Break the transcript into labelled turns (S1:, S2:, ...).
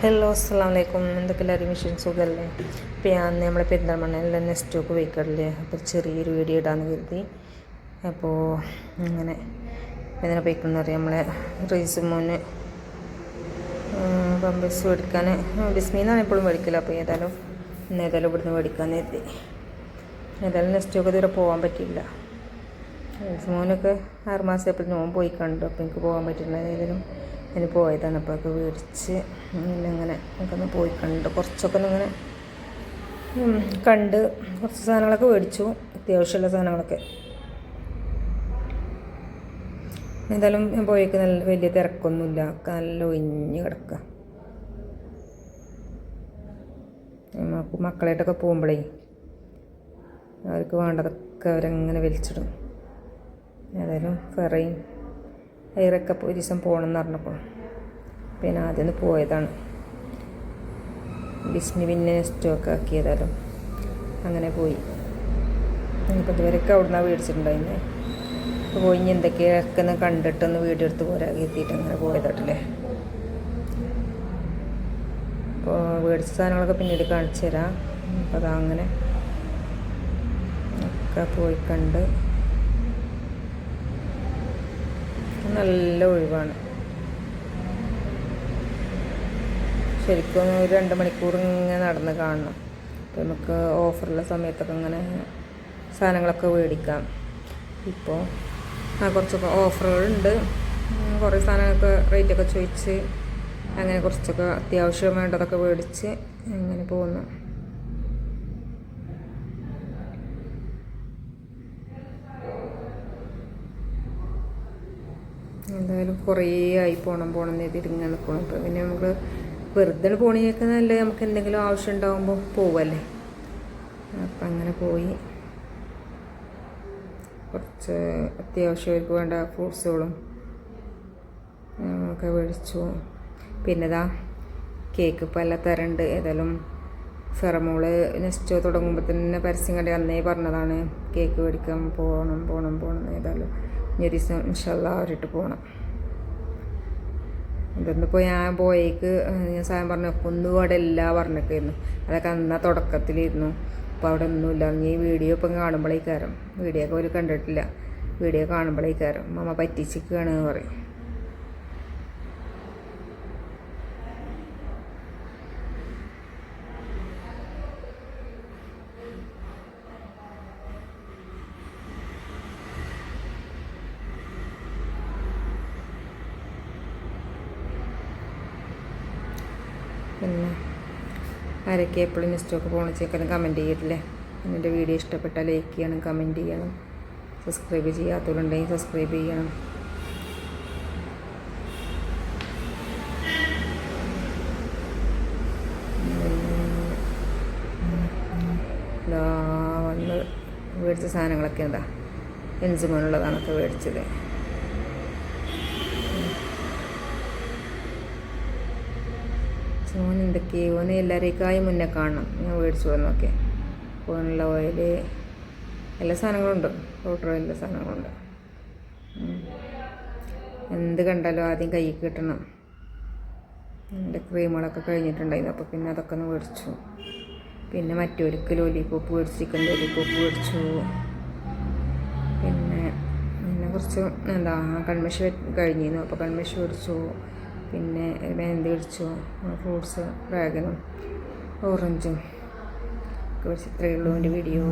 S1: Hello അസ്സാം വലൈക്കും എന്തൊക്കെ എല്ലാവരും മിഷൻ സുഖമല്ലേ അപ്പോൾ ഞാൻ നമ്മളെ പെരിന്തൽമണ്ണയിൽ നെസ്റ്റോക്ക് പോയിക്കടല്ലേ അപ്പോൾ ചെറിയൊരു വീഡിയോ ഇടാന്ന് കരുതി. അപ്പോൾ അങ്ങനെ എന്തിനാ പോയിക്കണമെന്ന് അറിയാം. നമ്മളെ റീസ് മോന് പമ്പസ് മേടിക്കാൻ ബിസ്മീന്നാണ് എപ്പോഴും മേടിക്കില്ല അപ്പോൾ ഏതായാലും ഇന്ന് ഏതായാലും ഇവിടുന്ന് മേടിക്കാൻ കരുതി. ഏതായാലും നെസ്റ്റോക്ക് ഇതുവരെ പോകാൻ പറ്റില്ല റീസ് മോനൊക്കെ ആറുമാസം എപ്പോഴും നോമ്പ് പോയി കണ്ടു. അപ്പോൾ എനിക്ക് പോകാൻ പറ്റില്ല ഏതായാലും അതിന് പോയതാണ്. അപ്പോൾ ഒക്കെ മേടിച്ച് ഇങ്ങനെ ഒന്ന് പോയി കണ്ട് കുറച്ചൊക്കെ ഇങ്ങനെ കണ്ട് കുറച്ച് സാധനങ്ങളൊക്കെ മേടിച്ചു. അത്യാവശ്യമുള്ള സാധനങ്ങളൊക്കെ. എന്തായാലും പോയേക്ക് നല്ല വലിയ തിരക്കൊന്നുമില്ല. നല്ല ഒഴിഞ്ഞ് കിടക്കുക മക്കളായിട്ടൊക്കെ പോകുമ്പോഴേ അവർക്ക് വേണ്ടതൊക്കെ അവരങ്ങനെ വലിച്ചിടും. ഏതായാലും ഫെറയും എയറൊക്കെ ഒരു ദിവസം പോകണമെന്ന് പറഞ്ഞപ്പോൾ. പിന്നെ ആദ്യം പോയതാണ്. ബിസ്മി പിന്നെ സ്റ്റോക്ക് ആക്കിയതാലും അങ്ങനെ പോയി. അപ്പോൾ ഇതുവരെയൊക്കെ അവിടെ മേടിച്ചിട്ടുണ്ടായിരുന്നേ. അപ്പോൾ പോയി ഇനി എന്തൊക്കെയൊക്കെ ഒന്ന് കണ്ടിട്ടൊന്ന് വീഡിയോ എടുത്ത് പോരാ എത്തിയിട്ട് അങ്ങനെ പോയതാട്ടല്ലേ അപ്പോൾ മേടിച്ച സാധനങ്ങളൊക്കെ പിന്നീട് കാണിച്ചു തരാം. അപ്പോൾ അതങ്ങനെ ഒക്കെ പോയി കണ്ട് നല്ല ഒഴിവാണ്. ശരിക്കും ഒരു രണ്ട് മണിക്കൂർ ഇങ്ങനെ നടന്ന് കാണണം. അപ്പോൾ നമുക്ക് ഓഫറുള്ള സമയത്തൊക്കെ ഇങ്ങനെ സാധനങ്ങളൊക്കെ മേടിക്കാം. ഇപ്പോൾ ആ കുറച്ചൊക്കെ ഓഫറുകളുണ്ട് കുറേ സാധനങ്ങളൊക്കെ റേറ്റൊക്കെ ചോദിച്ച് അങ്ങനെ കുറച്ചൊക്കെ അത്യാവശ്യം വേണ്ടതൊക്കെ മേടിച്ച് അങ്ങനെ പോകുന്നു. എന്തായാലും കുറേ ആയി പോകണം പോകണം എന്ന് ഇങ്ങനെ നിൽക്കണം. ഇപ്പം പിന്നെ നമ്മൾ വെറുതെ പോണിയൊക്കെ നല്ല നമുക്ക് എന്തെങ്കിലും ആവശ്യം ഉണ്ടാകുമ്പോൾ പോവല്ലേ? അപ്പം അങ്ങനെ പോയി. കുറച്ച് അത്യാവശ്യമാർക്ക് വേണ്ട ഫ്രൂട്ട്സുകളും ഒക്കെ മേടിച്ചു. പിന്നെ ഇതാ കേക്ക് പല തരണ്ട്. ഏതായാലും ഫെറമോൾ നെക്സ്റ്റ് തുടങ്ങുമ്പോൾ തന്നെ പരസ്യം കണ്ടി അന്നേ പറഞ്ഞതാണ് കേക്ക് മേടിക്കാൻ പോകണം പോകണം പോകണം ഏതായാലും ഇനി ദിവസം ഇൻഷല്ല അവരിട്ട് പോകണം എന്തെന്നിപ്പോൾ ഞാൻ പോയേക്ക് ഞാൻ സാധനം പറഞ്ഞു ഒന്നും അവിടെ ഇല്ല പറഞ്ഞിട്ടായിരുന്നു അതൊക്കെ അന്നാ തുടക്കത്തിലിരുന്നു. അപ്പോൾ അവിടെ ഒന്നുമില്ല ഈ വീഡിയോ ഇപ്പം കാണുമ്പോഴേക്കാരം വീഡിയോ ഒക്കെ ഒരു കണ്ടിട്ടില്ല. വീഡിയോ കാണുമ്പോഴേക്കാരം മമ്മ പറ്റിച്ചിരിക്കുകയാണെന്ന് പറയും. പിന്നെ ആരൊക്കെ എപ്പോഴും ഇൻസ്റ്റോക്ക് പോകണം ചേക്കലും കമന്റ് ചെയ്തിട്ടില്ലേ എന്റെ വീഡിയോ ഇഷ്ടപ്പെട്ടാൽ ലൈക്ക് ചെയ്യണം കമന്റ് ചെയ്യണം. സബ്സ്ക്രൈബ് ചെയ്യാത്തവരുണ്ടെങ്കിൽ സബ്സ്ക്രൈബ് ചെയ്യണം. വേടിച്ച സാധനങ്ങളൊക്കെ എന്താ എൻസുമോനുള്ളതാണൊക്കെ മേടിച്ചത്. ഓൻ എന്തൊക്കെയാണ് ഓന് എല്ലാവരേക്കായും മുന്നേ കാണണം. ഞാൻ മേടിച്ചു വന്നൊക്കെ. ഫോണിലുള്ള ഓയിൽ എല്ലാ സാധനങ്ങളുണ്ട്. ഓട്ടർ എല്ലാ സാധനങ്ങളുണ്ട്. എന്ത് കണ്ടാലും ആദ്യം കൈ കിട്ടണം. എന്റെ ക്രീമുകളൊക്കെ കഴിഞ്ഞിട്ടുണ്ടായിരുന്നു. അപ്പോൾ പിന്നെ അതൊക്കെ ഒന്ന് മേടിച്ചു. പിന്നെ മറ്റൊരുക്ക് ലോലിപ്പോപ്പ് മേടിച്ചു ചിക്കൻ ലോലിപ്പോപ്പ് മേടിച്ചു. പിന്നെ പിന്നെ കുറച്ച് എന്താ കൺമഷി കഴിഞ്ഞിരുന്നു. അപ്പോൾ കൺമഷി മേടിച്ചു. പിന്നെ മെഹന്തി പിടിച്ചു ഫ്രൂട്ട്സ് ഡ്രാഗനും ഓറഞ്ചും. ഒക്കെ വെച്ച് ഇത്രയേ ഉള്ളൂ എന്റെ വീഡിയോ.